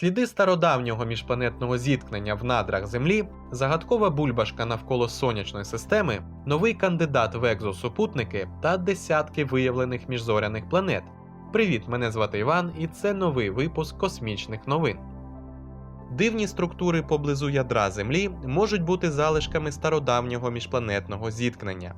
Сліди стародавнього міжпланетного зіткнення в надрах Землі, загадкова бульбашка навколо сонячної системи, новий кандидат в екзосупутники та десятки виявлених міжзоряних планет. Привіт, мене звати Іван, і це новий випуск космічних новин. Дивні структури поблизу ядра Землі можуть бути залишками стародавнього міжпланетного зіткнення.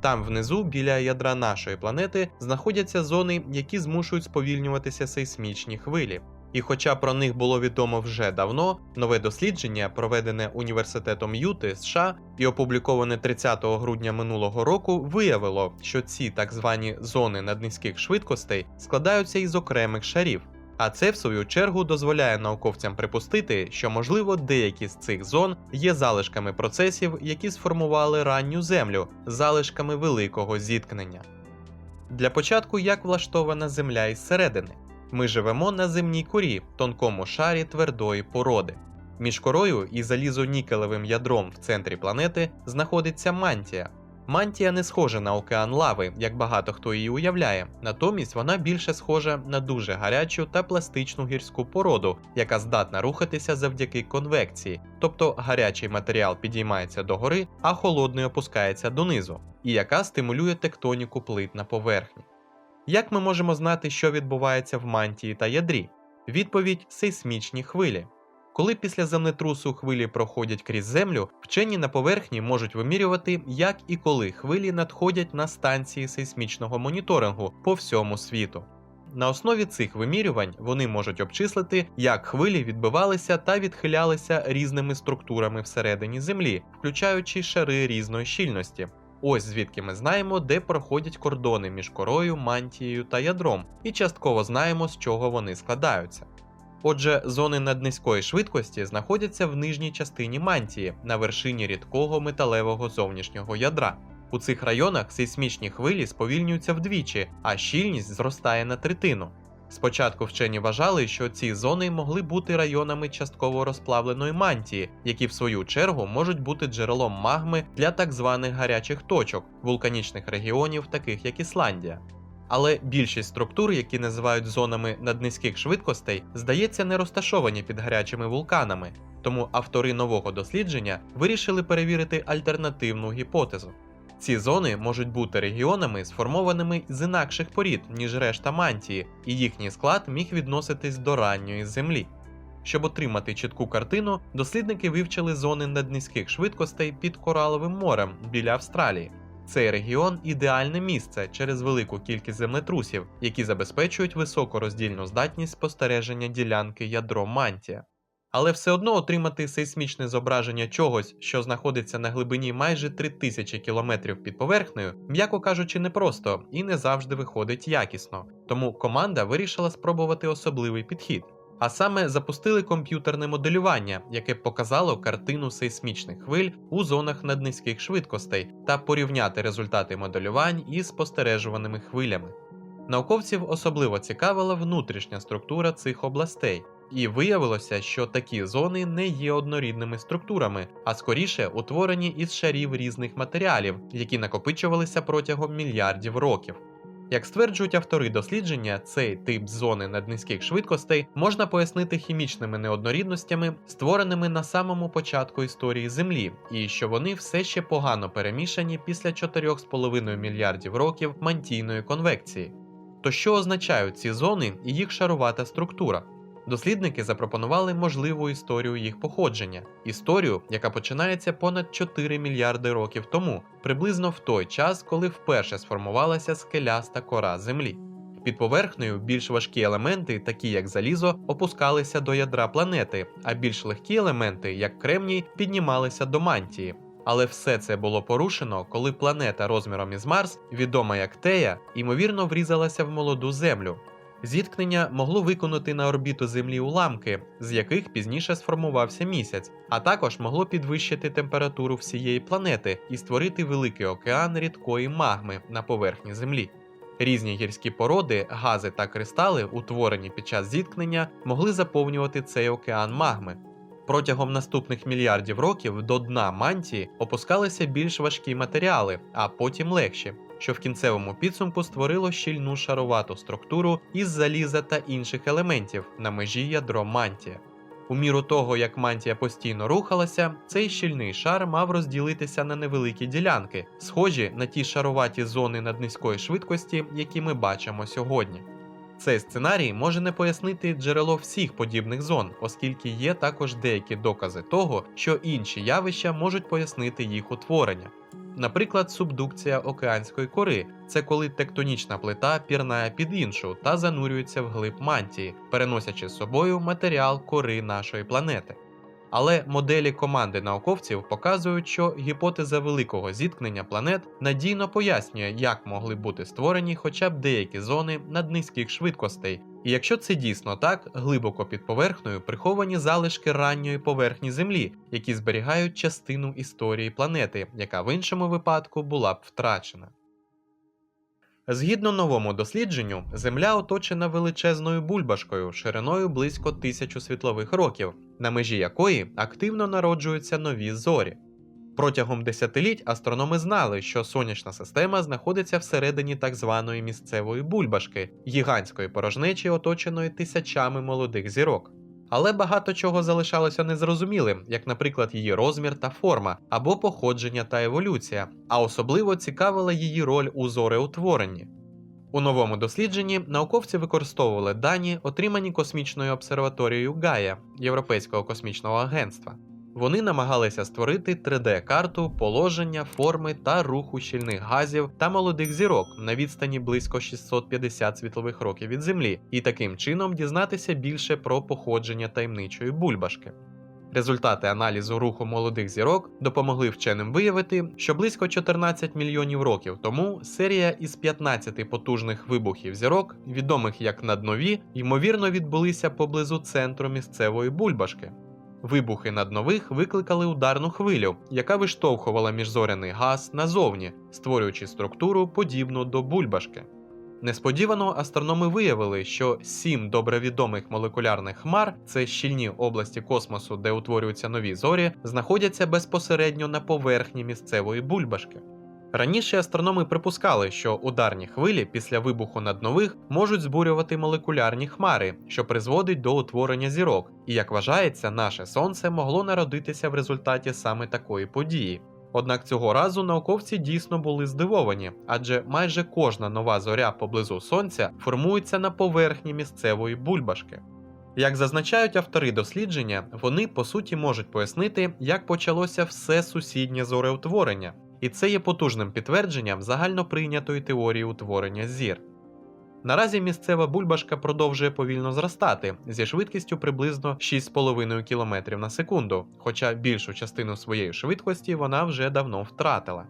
Там внизу, біля ядра нашої планети, знаходяться зони, які змушують сповільнюватися сейсмічні хвилі. І хоча про них було відомо вже давно, нове дослідження, проведене університетом Юти США і опубліковане 30 грудня минулого року, виявило, що ці так звані зони наднизьких швидкостей складаються із окремих шарів. А це, в свою чергу, дозволяє науковцям припустити, що, можливо, деякі з цих зон є залишками процесів, які сформували ранню землю, залишками великого зіткнення. Для початку, як влаштована Земля із середини. Ми живемо на земній корі, тонкому шарі твердої породи. Між корою і залізонікелевим ядром в центрі планети знаходиться мантія. Мантія не схожа на океан лави, як багато хто її уявляє, натомість вона більше схожа на дуже гарячу та пластичну гірську породу, яка здатна рухатися завдяки конвекції, тобто гарячий матеріал підіймається догори, а холодний опускається донизу, і яка стимулює тектоніку плит на поверхні. Як ми можемо знати, що відбувається в мантії та ядрі? Відповідь сейсмічні хвилі. Коли після землетрусу хвилі проходять крізь землю, вчені на поверхні можуть вимірювати, як і коли хвилі надходять на станції сейсмічного моніторингу по всьому світу. На основі цих вимірювань вони можуть обчислити, як хвилі відбивалися та відхилялися різними структурами всередині Землі, включаючи шари різної щільності. Ось звідки ми знаємо, де проходять кордони між корою, мантією та ядром, і частково знаємо, з чого вони складаються. Отже, зони наднизької швидкості знаходяться в нижній частині мантії на вершині рідкого металевого зовнішнього ядра. У цих районах сейсмічні хвилі сповільнюються вдвічі, а щільність зростає на третину. Спочатку вчені вважали, що ці зони могли бути районами частково розплавленої мантії, які в свою чергу можуть бути джерелом магми для так званих гарячих точок вулканічних регіонів, таких як Ісландія. Але більшість структур, які називають зонами наднизьких швидкостей, здається, не розташовані під гарячими вулканами, тому автори нового дослідження вирішили перевірити альтернативну гіпотезу. Ці зони можуть бути регіонами, сформованими з інакших порід, ніж решта мантії, і їхній склад міг відноситись до ранньої землі. Щоб отримати чітку картину, дослідники вивчили зони наднизьких швидкостей під Кораловим морем біля Австралії. Цей регіон ідеальне місце через велику кількість землетрусів, які забезпечують високу роздільну здатність спостереження ділянки ядро мантія. Але все одно отримати сейсмічне зображення чогось, що знаходиться на глибині майже 3000 км під поверхнею, м'яко кажучи, непросто і не завжди виходить якісно. Тому команда вирішила спробувати особливий підхід. А саме запустили комп'ютерне моделювання, яке показало картину сейсмічних хвиль у зонах наднизьких швидкостей та порівняти результати моделювань із спостережуваними хвилями. Науковців особливо цікавила внутрішня структура цих областей, і виявилося, що такі зони не є однорідними структурами, а скоріше утворені із шарів різних матеріалів, які накопичувалися протягом мільярдів років. Як стверджують автори дослідження, цей тип зони наднизьких швидкостей можна пояснити хімічними неоднорідностями, створеними на самому початку історії Землі, і що вони все ще погано перемішані після 4,5 мільярдів років мантійної конвекції. То що означають ці зони і їх шарувата структура? Дослідники запропонували можливу історію їх походження, історію, яка починається понад 4 мільярди років тому, приблизно в той час, коли вперше сформувалася скеляста кора Землі. Під поверхнею більш важкі елементи, такі як залізо, опускалися до ядра планети, а більш легкі елементи, як кремній, піднімалися до мантії. Але все це було порушено, коли планета розміром із Марс, відома як Тея, ймовірно врізалася в молоду Землю. Зіткнення могло виконати на орбіту Землі уламки, з яких пізніше сформувався місяць, а також могло підвищити температуру всієї планети і створити великий океан рідкої магми на поверхні Землі. Різні гірські породи, гази та кристали, утворені під час зіткнення, могли заповнювати цей океан магми. Протягом наступних мільярдів років до дна мантії опускалися більш важкі матеріали, а потім легші. що в кінцевому підсумку створило щільну шаровату структуру із заліза та інших елементів на межі ядро мантія. У міру того, як мантія постійно рухалася, цей щільний шар мав розділитися на невеликі ділянки, схожі на ті шароваті зони наднизької швидкості, які ми бачимо сьогодні. Цей сценарій може не пояснити джерело всіх подібних зон, оскільки є також деякі докази того, що інші явища можуть пояснити їх утворення. Наприклад, субдукція океанської кори це коли тектонічна плита пірнає під іншу та занурюється в глиб мантії, переносячи з собою матеріал кори нашої планети. Але моделі команди науковців показують, що гіпотеза великого зіткнення планет надійно пояснює, як могли бути створені хоча б деякі зони наднизьких швидкостей. І якщо це дійсно так, глибоко під поверхнею приховані залишки ранньої поверхні Землі, які зберігають частину історії планети, яка в іншому випадку була б втрачена. Згідно новому дослідженню, Земля оточена величезною бульбашкою шириною близько тисячу світлових років, на межі якої активно народжуються нові зорі. Протягом десятиліть астрономи знали, що сонячна система знаходиться всередині так званої місцевої бульбашки, гігантської порожнечі, оточеної тисячами молодих зірок. Але багато чого залишалося незрозумілим, як, наприклад, її розмір та форма, або походження та еволюція, а особливо цікавила її роль у зореутворенні. У новому дослідженні науковці використовували дані, отримані космічною обсерваторією Гая Європейського космічного агентства. Вони намагалися створити 3D-карту положення, форми та руху щільних газів та молодих зірок на відстані близько 650 світлових років від Землі, і таким чином дізнатися більше про походження таємничої бульбашки. Результати аналізу руху молодих зірок допомогли вченим виявити, що близько 14 мільйонів років тому серія із 15 потужних вибухів зірок, відомих як наднові, ймовірно відбулися поблизу центру місцевої бульбашки. Вибухи наднових викликали ударну хвилю, яка виштовхувала міжзоряний газ назовні, створюючи структуру подібну до бульбашки. Несподівано астрономи виявили, що сім добре відомих молекулярних хмар це щільні області космосу, де утворюються нові зорі, знаходяться безпосередньо на поверхні місцевої бульбашки. Раніше астрономи припускали, що ударні хвилі після вибуху наднових можуть збурювати молекулярні хмари, що призводить до утворення зірок, і як вважається, наше сонце могло народитися в результаті саме такої події. Однак цього разу науковці дійсно були здивовані, адже майже кожна нова зоря поблизу сонця формується на поверхні місцевої бульбашки. Як зазначають автори дослідження, вони по суті можуть пояснити, як почалося все сусіднє зореутворення, і це є потужним підтвердженням загальноприйнятої теорії утворення зір. Наразі місцева бульбашка продовжує повільно зростати зі швидкістю приблизно 6,5 км на секунду, хоча більшу частину своєї швидкості вона вже давно втратила.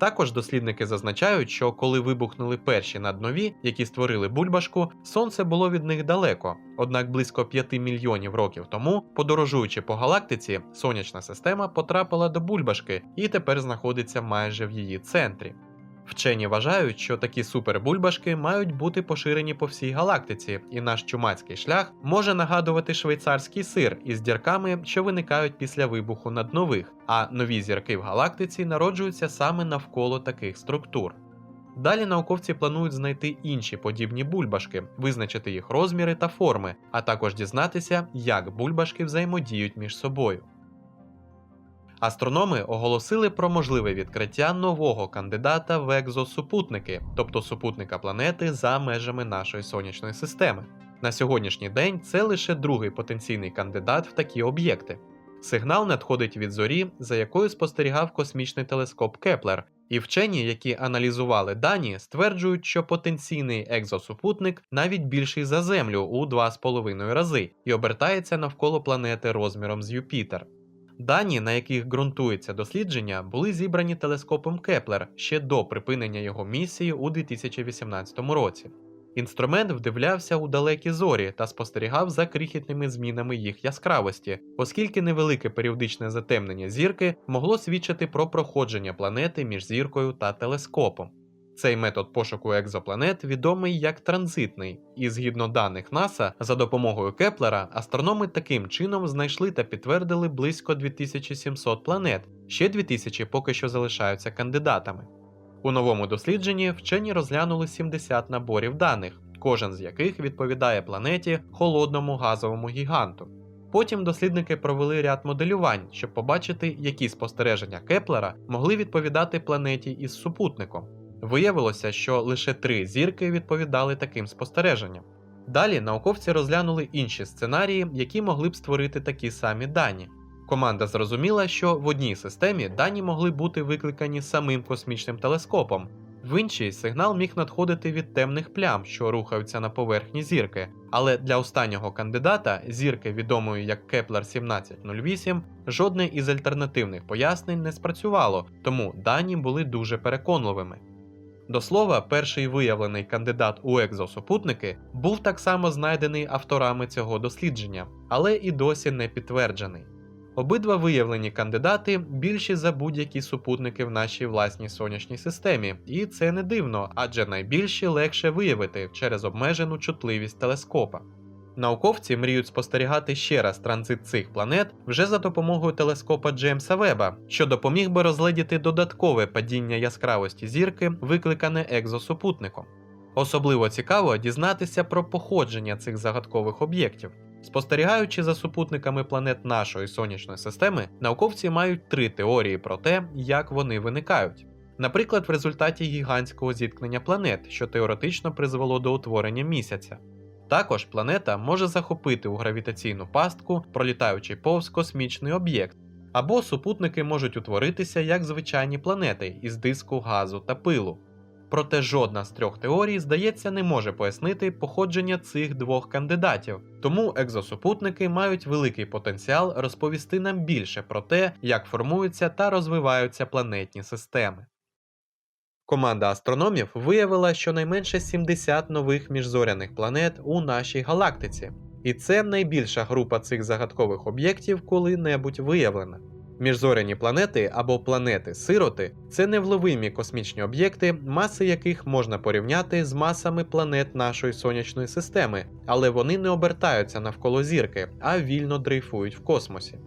Також дослідники зазначають, що коли вибухнули перші наднові, які створили бульбашку, сонце було від них далеко. Однак близько 5 мільйонів років тому, подорожуючи по галактиці, сонячна система потрапила до бульбашки і тепер знаходиться майже в її центрі. Вчені вважають, що такі супербульбашки мають бути поширені по всій галактиці, і наш чумацький шлях може нагадувати швейцарський сир із дірками, що виникають після вибуху наднових, а нові зірки в галактиці народжуються саме навколо таких структур. Далі науковці планують знайти інші подібні бульбашки, визначити їх розміри та форми, а також дізнатися, як бульбашки взаємодіють між собою. Астрономи оголосили про можливе відкриття нового кандидата в екзосупутники, тобто супутника планети за межами нашої сонячної системи. На сьогоднішній день це лише другий потенційний кандидат в такі об'єкти. Сигнал надходить від зорі, за якою спостерігав космічний телескоп Кеплер, і вчені, які аналізували дані, стверджують, що потенційний екзосупутник навіть більший за Землю у 2,5 рази і обертається навколо планети розміром з Юпітер. Дані, на яких ґрунтується дослідження, були зібрані телескопом Кеплер ще до припинення його місії у 2018 році. Інструмент вдивлявся у далекі зорі та спостерігав за крихітними змінами їх яскравості, оскільки невелике періодичне затемнення зірки могло свідчити про проходження планети між зіркою та телескопом. Цей метод пошуку екзопланет відомий як транзитний, і згідно даних НАСА, за допомогою Кеплера астрономи таким чином знайшли та підтвердили близько 2700 планет, ще 2000 поки що залишаються кандидатами. У новому дослідженні вчені розглянули 70 наборів даних, кожен з яких відповідає планеті холодному газовому гіганту. Потім дослідники провели ряд моделювань, щоб побачити, які спостереження Кеплера могли відповідати планеті із супутником. Виявилося, що лише три зірки відповідали таким спостереженням. Далі науковці розглянули інші сценарії, які могли б створити такі самі дані. Команда зрозуміла, що в одній системі дані могли бути викликані самим космічним телескопом, в іншій сигнал міг надходити від темних плям, що рухаються на поверхні зірки. Але для останнього кандидата, зірки відомої як Кеплер 1708, жодне із альтернативних пояснень не спрацювало, тому дані були дуже переконливими. До слова, перший виявлений кандидат у екзосупутники був так само знайдений авторами цього дослідження, але і досі не підтверджений. Обидва виявлені кандидати більші за будь-які супутники в нашій власній сонячній системі, і це не дивно, адже найбільші легше виявити через обмежену чутливість телескопа. Науковці мріють спостерігати ще раз транзит цих планет вже за допомогою телескопа Джеймса Веба, що допоміг би розгледіти додаткове падіння яскравості зірки, викликане екзосупутником. Особливо цікаво дізнатися про походження цих загадкових об'єктів. Спостерігаючи за супутниками планет нашої сонячної системи, науковці мають три теорії про те, як вони виникають. Наприклад, в результаті гігантського зіткнення планет, що теоретично призвело до утворення місяця. Також планета може захопити у гравітаційну пастку, пролітаючи повз космічний об'єкт, або супутники можуть утворитися як звичайні планети із диску газу та пилу. Проте жодна з трьох теорій, здається, не може пояснити походження цих двох кандидатів, тому екзосупутники мають великий потенціал розповісти нам більше про те, як формуються та розвиваються планетні системи. Команда астрономів виявила щонайменше 70 нових міжзоряних планет у нашій галактиці, і це найбільша група цих загадкових об'єктів коли-небудь виявлена. Міжзоряні планети або планети-сироти це невловимі космічні об'єкти, маси яких можна порівняти з масами планет нашої сонячної системи, але вони не обертаються навколо зірки, а вільно дрейфують в космосі.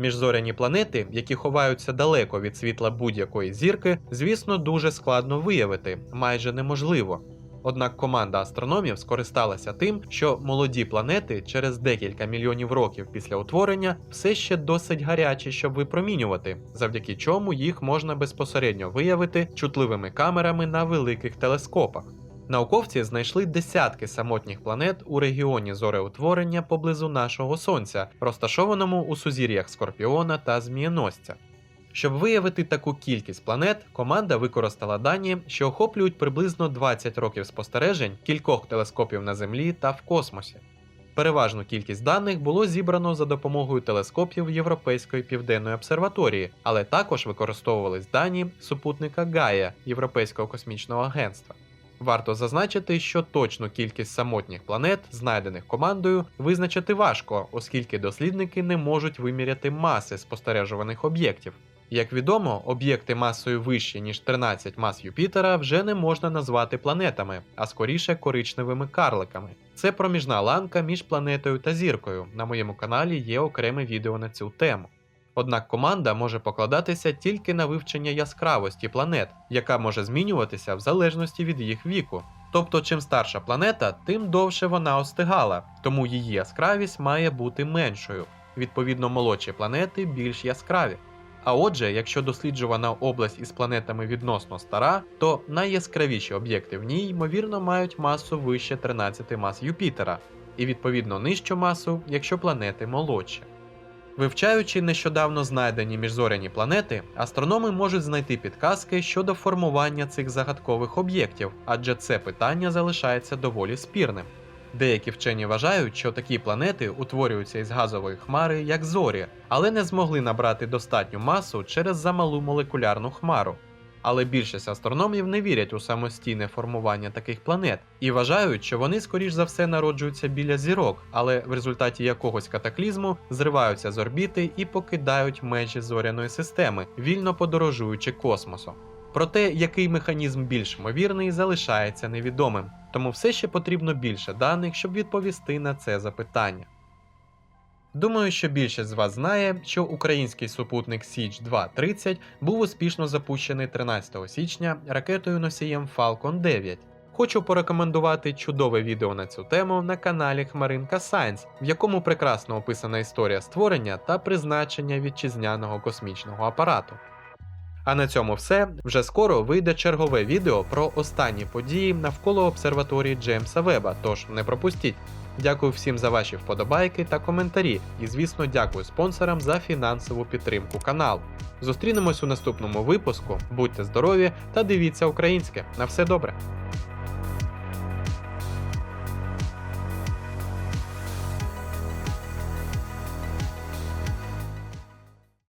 Міжзоряні планети, які ховаються далеко від світла будь-якої зірки, звісно, дуже складно виявити, майже неможливо. Однак команда астрономів скористалася тим, що молоді планети через декілька мільйонів років після утворення все ще досить гарячі, щоб випромінювати, завдяки чому їх можна безпосередньо виявити чутливими камерами на великих телескопах. Науковці знайшли десятки самотніх планет у регіоні зореутворення поблизу нашого сонця, розташованому у сузір'ях Скорпіона та Змієносця. Щоб виявити таку кількість планет, команда використала дані, що охоплюють приблизно 20 років спостережень кількох телескопів на Землі та в космосі. Переважну кількість даних було зібрано за допомогою телескопів Європейської південної обсерваторії, але також використовувались дані супутника Гая Європейського космічного агентства. Варто зазначити, що точну кількість самотніх планет, знайдених командою, визначити важко, оскільки дослідники не можуть виміряти маси спостережуваних об'єктів. Як відомо, об'єкти масою вищі, ніж 13 мас Юпітера вже не можна назвати планетами, а скоріше коричневими карликами. Це проміжна ланка між планетою та зіркою. На моєму каналі є окреме відео на цю тему. Однак команда може покладатися тільки на вивчення яскравості планет, яка може змінюватися в залежності від їх віку. Тобто, чим старша планета, тим довше вона остигала, тому її яскравість має бути меншою. Відповідно, молодші планети більш яскраві. А отже, якщо досліджувана область із планетами відносно стара, то найяскравіші об'єкти в ній, ймовірно, мають масу вище 13 мас Юпітера, і відповідно нижчу масу, якщо планети молодші. Вивчаючи нещодавно знайдені міжзоряні планети, астрономи можуть знайти підказки щодо формування цих загадкових об'єктів, адже це питання залишається доволі спірним. Деякі вчені вважають, що такі планети утворюються із газової хмари, як зорі, але не змогли набрати достатню масу через замалу молекулярну хмару. Але більшість астрономів не вірять у самостійне формування таких планет і вважають, що вони скоріш за все народжуються біля зірок, але в результаті якогось катаклізму зриваються з орбіти і покидають межі зоряної системи, вільно подорожуючи космосом. Проте, який механізм більш ймовірний, залишається невідомим, тому все ще потрібно більше даних, щоб відповісти на це запитання. Думаю, що більшість з вас знає, що український супутник Січ 230 був успішно запущений 13 січня ракетою носієм Falcon 9. Хочу порекомендувати чудове відео на цю тему на каналі Хмаринка Science, в якому прекрасно описана історія створення та призначення вітчизняного космічного апарату. А на цьому все. Вже скоро вийде чергове відео про останні події навколо обсерваторії Джеймса Веба, тож не пропустіть. Дякую всім за ваші вподобайки та коментарі, і звісно, дякую спонсорам за фінансову підтримку каналу. Зустрінемось у наступному випуску. Будьте здорові та дивіться українське. На все добре!